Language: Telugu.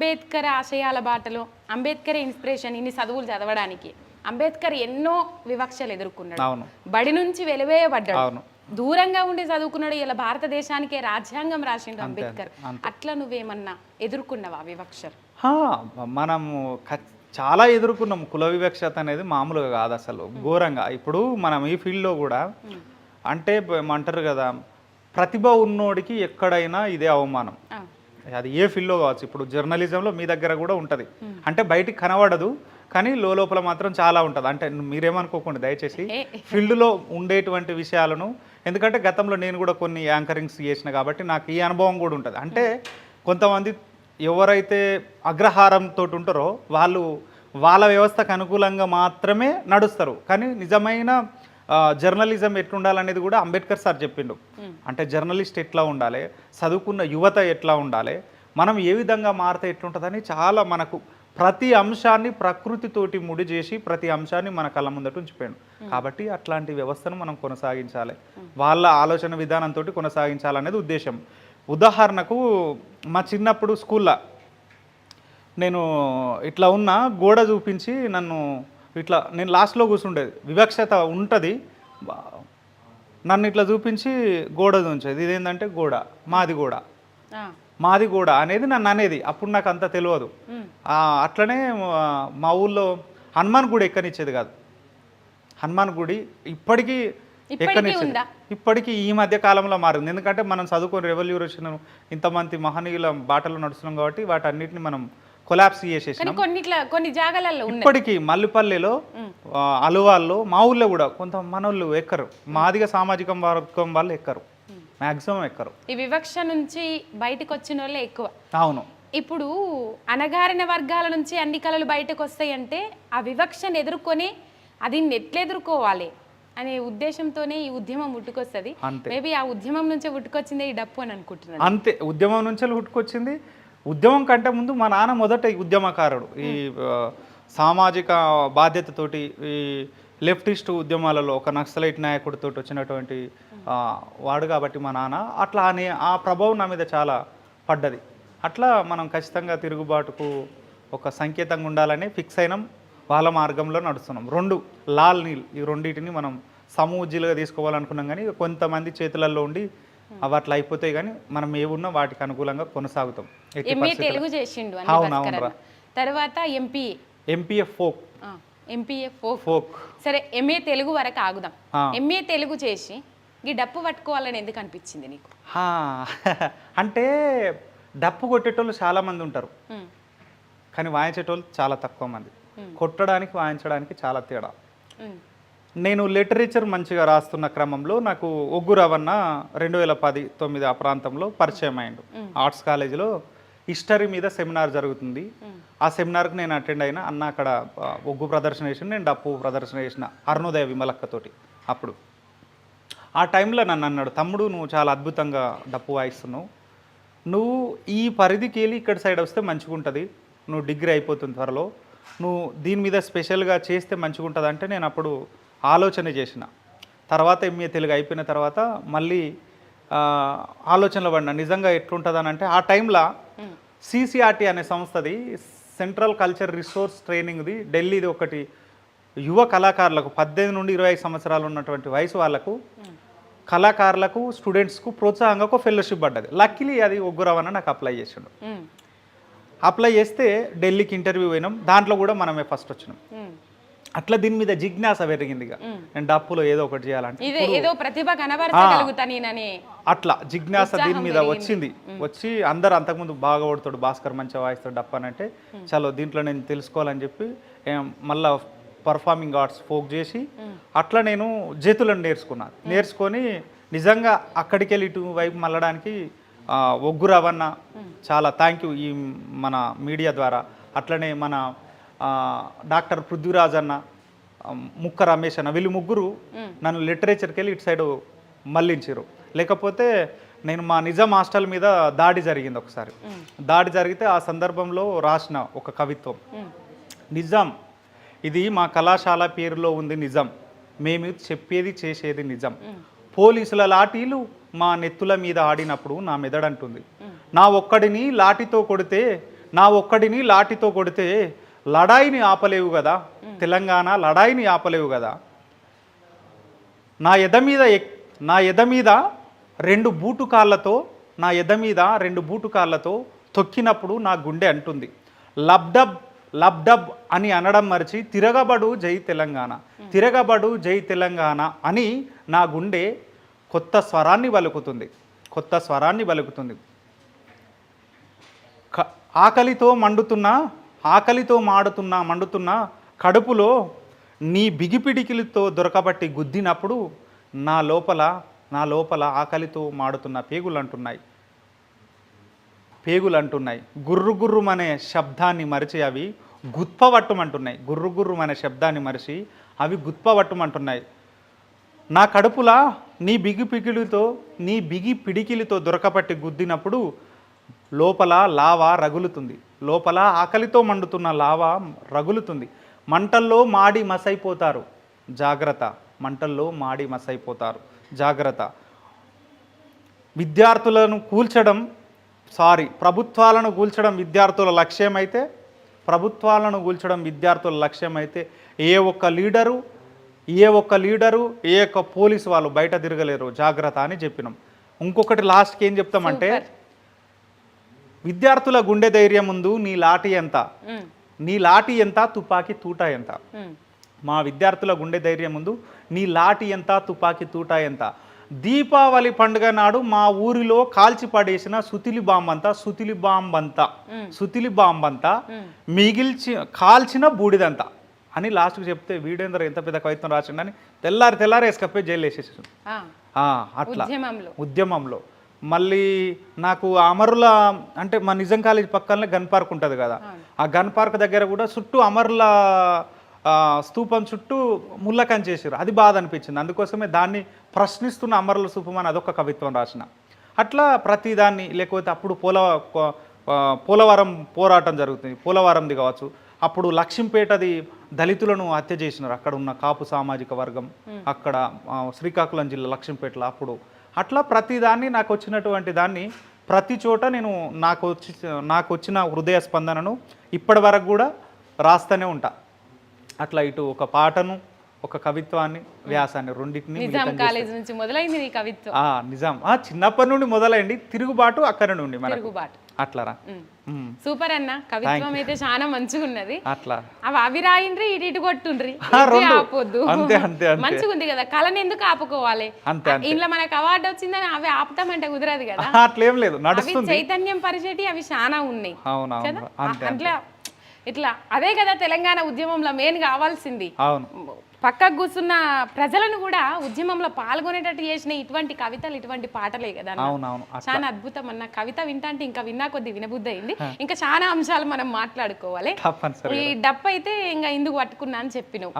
అంబేద్కర్ ఆశయాల బాటలో అంబేద్కర్ ఇన్స్పిరేషన్ ఇన్ని చదువులు చదవడానికి. అంబేద్కర్ ఎన్నో వివక్షలు ఎదుర్కొన్నాడు. బడి నుంచి వెలివేయబడ్డాడు. దూరంగా ఉండి చదువుకున్నాడు. ఇలా భారతదేశానికే రాజ్యాంగం రాసిండు అంబేద్కర్. అట్లా నువ్వేమన్నా ఎదుర్కొన్నావా వివక్షలు? హా, మనము చాలా ఎదుర్కొన్నాం. కుల వివక్షత అనేది మామూలుగా కాదు అసలు. ఘోరంగా. ఇప్పుడు మనం ఈ ఫీల్డ్లో కూడా అంటే ఏమంటారు కదా ప్రతిభ ఉన్నోడికి ఎక్కడైనా ఇదే అవమానం. అది ఏ ఫీల్డ్లో కావచ్చు. ఇప్పుడు జర్నలిజంలో మీ దగ్గర కూడా ఉంటుంది. అంటే బయటికి కనబడదు కానీ లోపల మాత్రం చాలా ఉంటుంది. అంటే మీరేమనుకోకండి దయచేసి. ఫీల్డ్లో ఉండేటువంటి విషయాలను ఎందుకంటే గతంలో నేను కూడా కొన్ని యాంకరింగ్స్ చేసిన కాబట్టి నాకు ఈ అనుభవం కూడా ఉంటుంది. అంటే కొంతమంది ఎవరైతే అగ్రహారంతో ఉంటారో వాళ్ళు వాళ్ళ వ్యవస్థకు అనుకూలంగా మాత్రమే నడుస్తారు. కానీ నిజమైన జర్నలిజం ఎట్లుండాలనేది కూడా అంబేద్కర్ సార్ చెప్పిండు. అంటే జర్నలిస్ట్ ఎట్లా ఉండాలి? చదువుకున్న యువత ఎట్లా ఉండాలి? మనం ఏ విధంగా మారితే ఎట్లుంటుందని చాలా మనకు ప్రతి అంశాన్ని ప్రకృతితోటి ముడి చేసి ప్రతి అంశాన్ని మన కళ్ళ ముందట ఉంచిపోయాడు. కాబట్టి అట్లాంటి వ్యవస్థను మనం కొనసాగించాలి. వాళ్ళ ఆలోచన విధానంతో కొనసాగించాలనేది ఉద్దేశం. ఉదాహరణకు మా చిన్నప్పుడు స్కూల్లో నేను ఇట్లా ఉన్న గోడ చూపించి నన్ను ఇట్లా నేను లాస్ట్లో కూర్చుండేది. వివక్షత ఉంటుంది. నన్ను ఇట్లా చూపించి గోడ ఉంచేది ఇదేంటంటే గోడ. మాది గోడ. మాది గోడ అనేది నన్ను అనేది. అప్పుడు నాకు అంత తెలియదు. అట్లనే మా ఊళ్ళో హనుమాన్ గుడి ఎక్కనిచ్చేది కాదు. హనుమాన్ గుడి ఇప్పటికీ ఎక్కనిచ్చేది? ఇప్పటికీ ఈ మధ్య కాలంలో మారింది. ఎందుకంటే మనం చదువుకొని రెవల్యూషన్ ఇంతమంది మహనీయుల బాటలో నడుస్తున్నాం కాబట్టి వాటన్నిటిని మనం కొలాప్స్ కొన్నిట్ల కొన్ని జాగాలలో ఇప్పటికీ మల్లిపల్లిలో అలువాల్లో మా ఊళ్ళో కూడా కొంత మనోళ్ళు ఎక్కరు. మాదిగ సామాజిక వర్గం వాళ్ళు ఎక్కరు. మ్యాక్సిమం ఎక్కరు. ఈ వివక్ష నుంచి బయటకు వచ్చిన వాళ్ళే ఎక్కువ. అవును. ఇప్పుడు అణగారిన వర్గాల నుంచి అన్ని కళలు బయటకు వస్తాయంటే ఆ వివక్షను ఎదుర్కొని అది ఎట్లా ఎదుర్కోవాలి అనే ఉద్దేశంతోనే ఈ ఉద్యమం పుట్టుకొస్తుంది మేబీ ఆ ఉద్యమం నుంచే పుట్టుకొచ్చిందే ఈ డప్పు అని అనుకుంటున్నాను. అంతే. ఉద్యమం నుంచి పుట్టుకొచ్చింది ఉద్యమం కంటే ముందు మా నాన్న మొదట ఉద్యమకారుడు. ఈ సామాజిక బాధ్యతతోటి ఈ లెఫ్టిస్ట్ ఉద్యమాలలో ఒక నక్సలైట్ నాయకుడితో వచ్చినటువంటి వాడు కాబట్టి మా నాన్న. అట్లా అనే ఆ ప్రభావం నా మీద చాలా పడ్డది. అట్లా మనం ఖచ్చితంగా తిరుగుబాటుకు ఒక సంకేతంగా ఉండాలని ఫిక్స్ అయినాం. వాళ్ళ మార్గంలో నడుస్తున్నాం. రెండు లాల్ నీల్ ఈ రెండింటిని మనం సమూజ్జీలుగా తీసుకోవాలనుకున్నాం కానీ కొంతమంది చేతులలో ఉండి అవి అట్లా అయిపోతాయి కానీ మనం ఏమున్నా వాటికి అనుకూలంగా కొనసాగుతాం. ఎంఏ. తెలుగు చేసిండు అన్ని అవును, భాస్కర్ అవునురా. అన్న. తర్వాత MP. MPF folk. MPA folk. Folk. సరే ఎంఏ తెలుగు వరకు ఆగుదాం. ఎంఏ తెలుగు చేసి ఈ డప్పు పట్టుకోవాలని ఎందుకు అనిపించింది నీకు? అంటే డప్పు కొట్టేటోళ్ళు చాలా మంది ఉంటారు. కానీ వాయించేటోళ్ళు చాలా తక్కువ మంది. కొట్టడానికి వాయించడానికి చాలా తేడా. నేను లిటరేచర్ మంచిగా రాస్తున్న క్రమంలో నాకు ఒగ్గు రవణ రెండు వేల పది తొమ్మిది ఆ ప్రాంతంలో పరిచయం అయ్యిండు. ఆర్ట్స్ కాలేజీలో హిస్టరీ మీద సెమినార్ జరుగుతుంది. ఆ సెమినార్కి నేను అటెండ్ అయినా అన్న అక్కడ ఒగ్గు ప్రదర్శన చేసిన నేను డప్పు ప్రదర్శన చేసిన అరుణోదయ విమలక్కతోటి అప్పుడు. ఆ టైంలో నన్ను అన్నాడు తమ్ముడు నువ్వు చాలా అద్భుతంగా డప్పు వాయిస్తున్నావు. నువ్వు ఈ పరిధికి వెళ్ళి ఇక్కడ సైడ్ వస్తే మంచిగా ఉంటుంది నువ్వు డిగ్రీ అయిపోతుంది త్వరలో. నువ్వు దీని మీద స్పెషల్గా చేస్తే మంచిగా ఉంటుంది అంటే నేను అప్పుడు ఆలోచన చేసిన. తర్వాత ఎంఏ తెలుగు అయిపోయిన తర్వాత మళ్ళీ ఆలోచనలో పడినా. నిజంగా ఎట్లుంటుంది అంటే ఆ టైంలో సిసిఆర్టీ అనే సంస్థది సెంట్రల్ కల్చర్ రిసోర్స్ ట్రైనింగ్ది ఢిల్లీది ఒకటి యువ కళాకారులకు పద్దెనిమిది నుండి ఇరవై ఐదు సంవత్సరాలు ఉన్నటువంటి వయసు వాళ్ళకు కళాకారులకు స్టూడెంట్స్కు ప్రోత్సాహంగా ఒక ఫెలోషిప్ పడ్డది. లక్కీలీ అది ఒగ్గురవన నాకు అప్లై చేసిండు. అప్లై చేస్తే ఢిల్లీకి ఇంటర్వ్యూ పోయినాం. దాంట్లో కూడా మనమే ఫస్ట్ వచ్చినాం. అట్లా దీని మీద జిజ్ఞాస పెరిగింది ఇక నేను డప్పులో ఏదో ఒకటి చేయాలంటే అట్లా జిజ్ఞాస దీని మీద వచ్చింది. వచ్చి అందరు అంతకుముందు బాగా కొడతాడు భాస్కర్ మంచిగా వాయిస్తాడు డప్ప అని అంటే చలో దీంట్లో నేను తెలుసుకోవాలని చెప్పి మళ్ళా పర్ఫార్మింగ్ ఆర్ట్స్ ఫోక్ చేసి అట్లా నేను జతులను నేర్చుకున్నాను నేర్చుకొని నిజంగా అక్కడికి వెళ్ళి ఇటు వైపు మళ్ళడానికి ఒగ్గు రవణ చాలా థ్యాంక్ యూ ఈ మన మీడియా ద్వారా. అట్లనే మన డాక్టర్ పృథ్వీరాజ్ అన్న ముక్క రమేష్ అన్న వీళ్ళు ముగ్గురు నన్ను లిటరేచర్కి వెళ్ళి ఇటు సైడ్ మళ్ళించారు లేకపోతే నేను మా నిజాం హాస్టల్ మీద దాడి జరిగింది ఒకసారి. దాడి జరిగితే ఆ సందర్భంలో రాసిన ఒక కవిత్వం. నిజాం ఇది మా కళాశాల పేరులో ఉంది నిజం. మేము చెప్పేది చేసేది నిజం. పోలీసుల లాఠీలు మా నెత్తుల మీద ఆడినప్పుడు నా మెదడంటుంది. నా ఒక్కడిని లాఠీతో కొడితే నా ఒక్కడిని లాఠీతో కొడితే లడాయిని ఆపలేవు కదా? తెలంగాణ లడాయిని ఆపలేవు కదా? నా ఎద మీద ఎక్- నా ఎద మీద రెండు బూటు కాళ్ళతో నా ఎద మీద రెండు బూటు కాళ్ళతో తొక్కినప్పుడు నా గుండె అంటుంది. లబ్డబ్ లబ్డబ్ అని అనడం మరిచి తిరగబడు జై తెలంగాణ తిరగబడు జై తెలంగాణ అని నా గుండె కొత్త స్వరాన్ని వలుకుతుంది కొత్త స్వరాన్ని వలుకుతుంది. క- ఆకలితో మండుతున్న ఆకలితో మాడుతున్న మండుతున్న కడుపులో నీ బిగిపిడికిలతో దొరకబట్టి గుద్దినప్పుడు నా లోపల నా లోపల ఆకలితో మాడుతున్న పేగులు అంటున్నాయి పేగులు అంటున్నాయి గుర్రు గుర్రుమనే శబ్దాన్ని మరిచి అవి గుత్పవట్టమంటున్నాయి. గుర్రు గుర్రుమనే శబ్దాన్ని మరిచి అవి గుత్పవట్టమంటున్నాయి. నా కడుపులా నీ బిగి పిగిలితో నీ బిగి పిడికిలితో దొరకపట్టి గుద్దినప్పుడు లోపల లావా రగులుతుంది. లోపల ఆకలితో మండుతున్న లావా రగులుతుంది. మంటల్లో మాడి మసైపోతారు. జాగ్రత్త మంటల్లో మాడి మసైపోతారు. జాగ్రత్త. విద్యార్థులను కూల్చడం సారీ ప్రభుత్వాలను కూల్చడం విద్యార్థుల లక్ష్యం అయితే ప్రభుత్వాలను కూల్చడం విద్యార్థుల లక్ష్యం అయితే ఏ ఒక్క లీడరు ఏ ఒక్క లీడరు ఏ ఒక్క పోలీసు వాళ్ళు బయట తిరగలేరు. జాగ్రత్త అని చెప్పినాం. ఇంకొకటి లాస్ట్కి ఏం చెప్తామంటే విద్యార్థుల గుండె ధైర్యం ముందు నీ లాఠీ ఎంత? నీ లాఠీ ఎంత? తుపాకీ తూట ఎంత? మా విద్యార్థుల గుండె ధైర్యం ముందు నీ లాఠీ ఎంత? తుపాకీ తూట ఎంత? దీపావళి పండుగ నాడు మా ఊరిలో కాల్చి పడేసిన సుతిలి బాంబంతా సుతిలి బాంబంతా సుతిలి బాంబంతా మిగిల్చి కాల్చిన బూడిదంతా అని లాస్ట్కి చెప్తే వీడేందర్ ఎంత పెద్ద కవిత్వం రాసిండని తెల్లారి తెల్లారి వేసుకపోయి జైలు వేసేసాడు. అట్లా. ఉద్యమంలో. మళ్ళీ నాకు అమరుల అంటే మా నిజం కాలేజ్ పక్కనే గన్ పార్క్ ఉంటుంది కదా. ఆ గన్ పార్క్ దగ్గర కూడా చుట్టూ అమరుల ఆ, స్తూపం చుట్టూ ముళ్ళ కంచేసారు అది బాధ అనిపించింది. అందుకోసమే దాన్ని ప్రశ్నిస్తున్న అమరుల స్తూపం అని అదొక కవిత్వం రాసిన. అట్లా ప్రతిదాన్ని లేకపోతే అప్పుడు పోల పోలవరం పోరాటం జరుగుతుంది. పోలవరంది కావచ్చు. అప్పుడు లక్ష్మీపేటది దళితులను హత్య చేసినారు. అక్కడ ఉన్న కాపు సామాజిక వర్గం. అక్కడ శ్రీకాకుళం జిల్లా లక్ష్మీపేటలో అప్పుడు అట్లా ప్రతిదాన్ని నాకు వచ్చినటువంటి దాన్ని ప్రతి చోట నేను నాకు వచ్చి నాకు వచ్చిన హృదయ స్పందనను ఇప్పటి వరకు కూడా రాస్తూనే ఉంటా. అట్లా ఇటు ఒక పాటను ఒక కవిత్వాన్ని వ్యాసాన్ని రెండింటిని నిజాం కాలేజ్ నుంచి మొదలైంది నీ కవిత్వం. నిజాం. చిన్నప్పటి నుండి మొదలైంది. తిరుగుబాటు అక్కడ నుండి తిరుగుబాటు. అట్లారా సూపర్ అన్న. కవిత్వం అయితే చాలా మంచిగా ఉన్నది. అట్లా. అవి అవి రాయిండ్రి ఇటు ఇటు కొట్టుండ్రి. ఆపొద్దు. అంతే, అంతే, అంతే. మంచిగా ఉంది కదా. కళని ఎందుకు ఆపుకోవాలి? ఇంట్లో మనకు అవార్డు వచ్చిందని అవి ఆపుతామంటే కుదరదు కదా. అట్లేం లేదు. అవి చైతన్యం పరిచేటి అవి చాలా ఉన్నాయి. అట్లా ఇట్లా అదే కదా తెలంగాణ ఉద్యమంలో మెయిన్ కావాల్సింది. అవును. పక్కకు కూర్చున్న ప్రజలను కూడా ఉద్యమంలో పాల్గొనేటట్టు చేసిన ఇటువంటి కవితలు ఇటువంటి పాటలే కదా చాలా అద్భుతం అన్న. కవిత వింటా అంటే ఇంకా విన్నా కొద్ది వినబుద్ధి అయింది. ఇంకా చాలా అంశాలు మనం మాట్లాడుకోవాలి. ఈ డప్పు అయితే ఇంకా ఇందుకు పట్టుకున్నా అని చెప్పినావు.